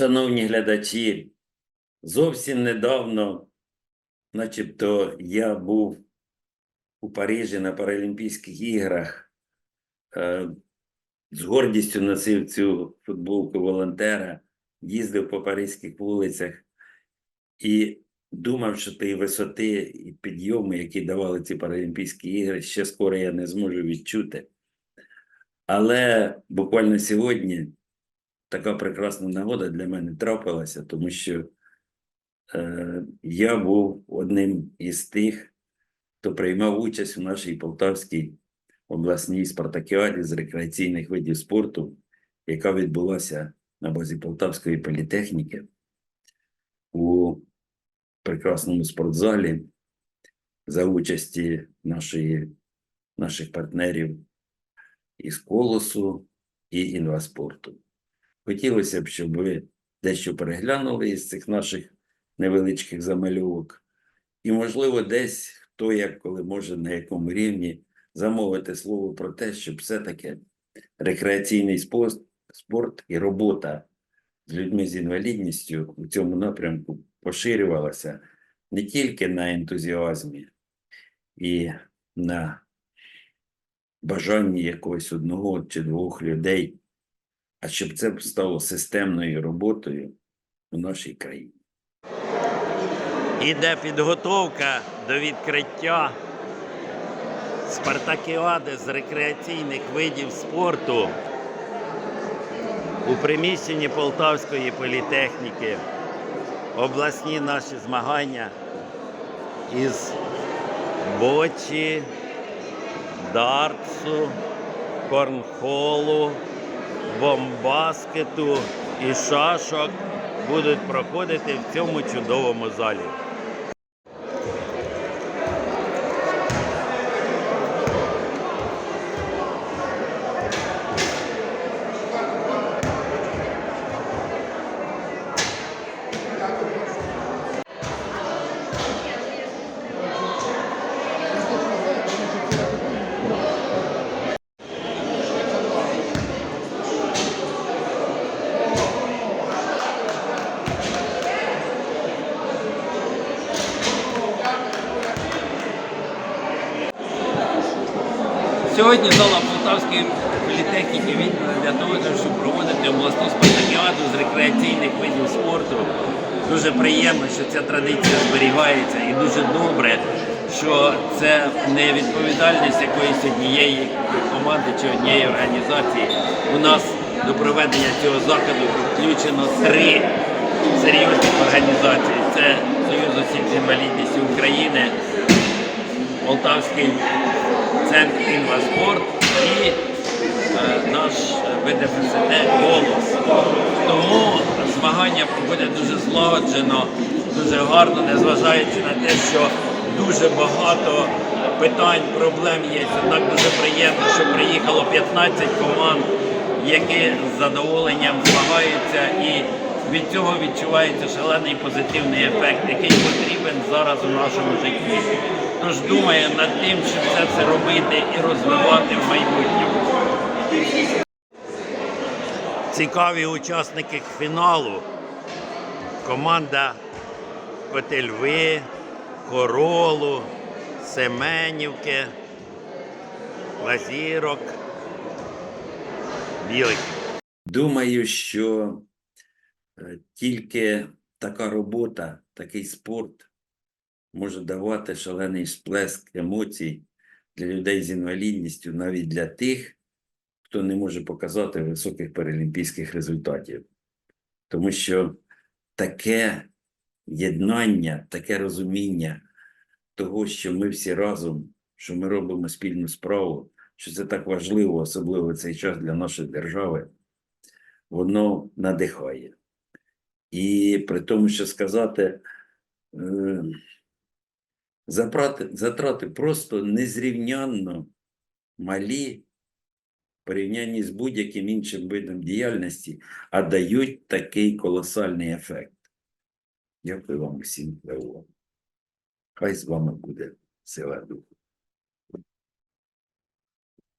Шановні глядачі, зовсім недавно, начебто, я був у Парижі на Паралімпійських іграх, е, з гордістю носив цю футболку волонтера, їздив по паризьких вулицях і думав, що тієї висоти і підйому, які давали ці Паралімпійські ігри, ще скоро я не зможу відчути. Але буквально сьогодні така прекрасна нагода для мене трапилася, тому що е, я був одним із тих, хто приймав участь у нашій Полтавській обласній спартакіаді з рекреаційних видів спорту, яка відбулася на базі Полтавської політехніки у прекрасному спортзалі за участі нашої, наших партнерів із колосу і інваспорту. Хотілося б, щоб ви дещо переглянули із цих наших невеличких замальовок. І, можливо, десь хто як коли може на якому рівні замовити слово про те, щоб все-таки рекреаційний спорт, спорт і робота з людьми з інвалідністю у цьому напрямку поширювалася не тільки на ентузіазмі і на бажанні якогось одного чи двох людей, а щоб це стало системною роботою у нашій країні. Іде підготовка до відкриття спартакіади з рекреаційних видів спорту у приміщенні Полтавської політехніки. Обласні наші змагання із бочі, дартсу, корнхолу, бомбаскету і шашок будуть проходити в цьому чудовому залі. Сьогодні зала Полтавської політехніки віддана для того, щоб проводити обласну спартакіаду з рекреаційних видів спорту. Дуже приємно, що ця традиція зберігається, і дуже добре, що це не відповідальність якоїсь однієї команди чи однієї організації. У нас до проведення цього заходу включено три серйозні організації. Це Союз осіб з інвалідністю України, Полтавський центр інваспорт і е, наш ВДФСТ «Голос». Тому змагання проходять дуже злагоджено, дуже гарно, незважаючи на те, що дуже багато питань, проблем є. Однак дуже приємно, що приїхало 15 команд, які з задоволенням змагаються і від цього відчувається шалений позитивний ефект, який потрібен зараз у нашому житті. Тож думаємо над тим, це все робити і розвивати в майбутньому. Цікаві учасники фіналу. Команда Котельви, Королу, Семенівки, Лазірок, Білик. Думаю, що е, тільки така робота, такий спорт може давати шалений сплеск емоцій для людей з інвалідністю, навіть для тих, хто не може показати високих паралімпійських результатів. Тому що таке єднання, таке розуміння того, що ми всі разом, що ми робимо спільну справу, що це так важливо, особливо цей час для нашої держави, воно надихає. І при тому, що сказати, е, затрати, затрати просто незрівнянно малі в порівнянні з будь-яким іншим видом діяльності, а дають такий колосальний ефект. Дякую вам усім за увагу. Хай з вами буде сила духу.